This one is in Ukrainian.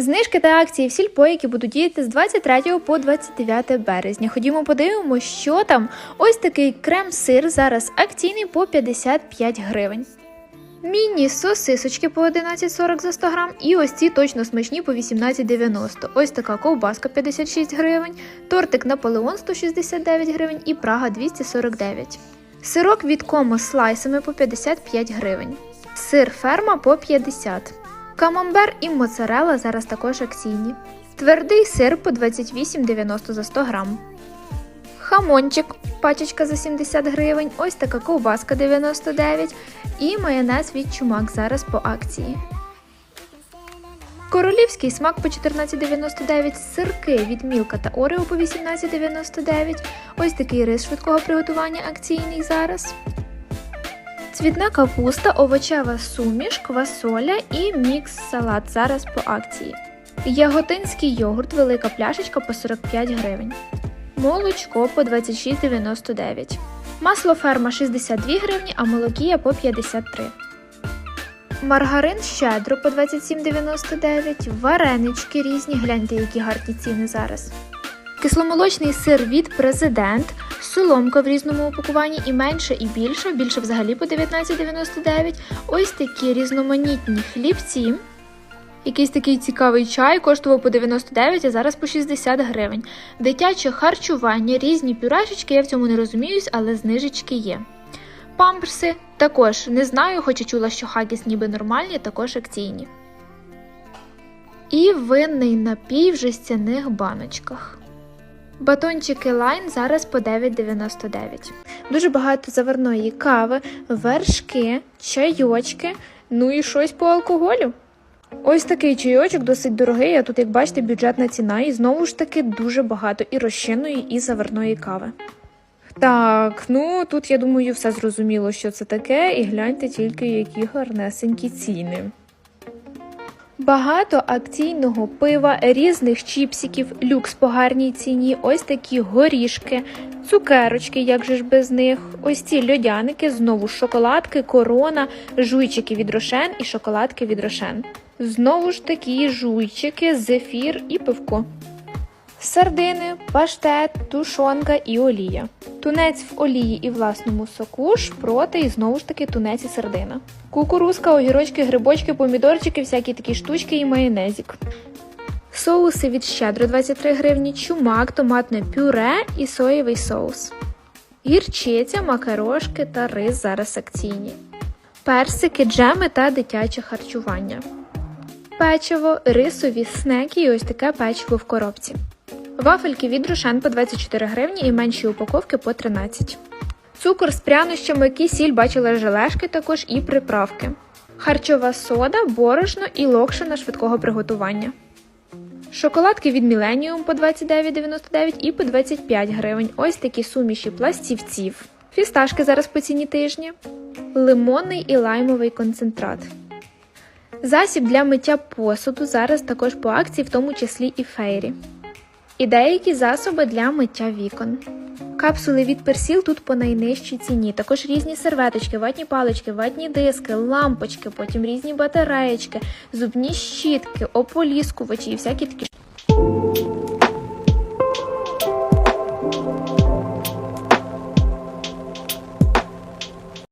Знижки та акції в сільпо, які будуть діяти з 23 по 29 березня. Ходімо подивимося, що там. Ось такий крем-сир зараз акційний по 55 гривень. Міні сосисочки по 11,40 за 100 грам. І ось ці точно смачні по 18,90. Ось така ковбаска 56 гривень, тортик Наполеон 169 гривень і Прага 249. Сирок від комо слайсами по 55 гривень. Сир ферма по 50. Камамбер і моцарела зараз також акційні. Твердий сир по 28,90 за 100 грам. Хамончик, пачечка за 70 гривень, ось така ковбаска 99 і майонез від чумак зараз по акції. Королівський смак по 14,99, сирки від Мілка та Орео по 18,99. Ось такий рис швидкого приготування акційний зараз. Цвітна капуста, овочева суміш, квасоля і мікс салат зараз по акції. Яготинський йогурт, велика пляшечка по 45 гривень. Молочко по 26,99. Масло ферма 62 гривні, а молокія по 53. Маргарин щедро по 27,99. Варенички різні, гляньте, які гарні ціни зараз. Кисломолочний сир від президент, соломка в різному упакуванні і менше, і більше, більше взагалі по 19,99. Ось такі різноманітні хлібці. Якийсь такий цікавий чай коштував по 99, а зараз по 60 гривень. Дитяче харчування, різні пюрешечки, я в цьому не розуміюсь, але знижечки є. Памперси також не знаю, хоча чула, що хагіс ніби нормальні, також акційні. І винний напій в жестяних баночках. Батончики лайн зараз по 9,99. Дуже багато заварної кави, вершки, чайочки, ну і щось по алкоголю. Ось такий чайочок досить дорогий, а тут, як бачите, бюджетна ціна, і знову ж таки дуже багато і розчинної, і заварної кави. Так, ну тут я думаю, все зрозуміло, що це таке, і гляньте тільки, які гарнесенькі ціни. Багато акційного пива, різних чіпсиків, люкс по гарній ціні, ось такі горішки, цукерочки, як же ж без них, ось ці льодяники, знову шоколадки, корона, жуйчики від рошен і шоколадки від рошен. Знову ж такі жуйчики, зефір і пивко. Сардини, паштет, тушонка і олія. Тунець в олії і власному соку, шпроти і знову ж таки тунець і сардина. Кукурузка, огірочки, грибочки, помідорчики, всякі такі штучки і майонезик. Соуси від щедро 23 гривні, чумак, томатне пюре і соєвий соус. Гірчиця, макарошки та рис зараз акційні. Персики, джеми та дитяче харчування. Печиво, рисові снеки і ось таке печиво в коробці. Вафельки від Рошен по 24 гривні і менші упаковки по 13. Цукор з прянощами, кисіль, бачила желешки також і приправки. Харчова сода, борошно і локшина швидкого приготування. Шоколадки від Millennium по 29,99 і по 25 гривень. Ось такі суміші пластівців. Фісташки зараз по ціні тижні. Лимонний і лаймовий концентрат. Засіб для миття посуду зараз також по акції, в тому числі і фейрі. І деякі засоби для миття вікон. Капсули від персіл тут по найнижчій ціні. Також різні серветочки, ватні палички, ватні диски, лампочки, потім різні батареєчки, зубні щітки, ополіскувачі і всякі такі.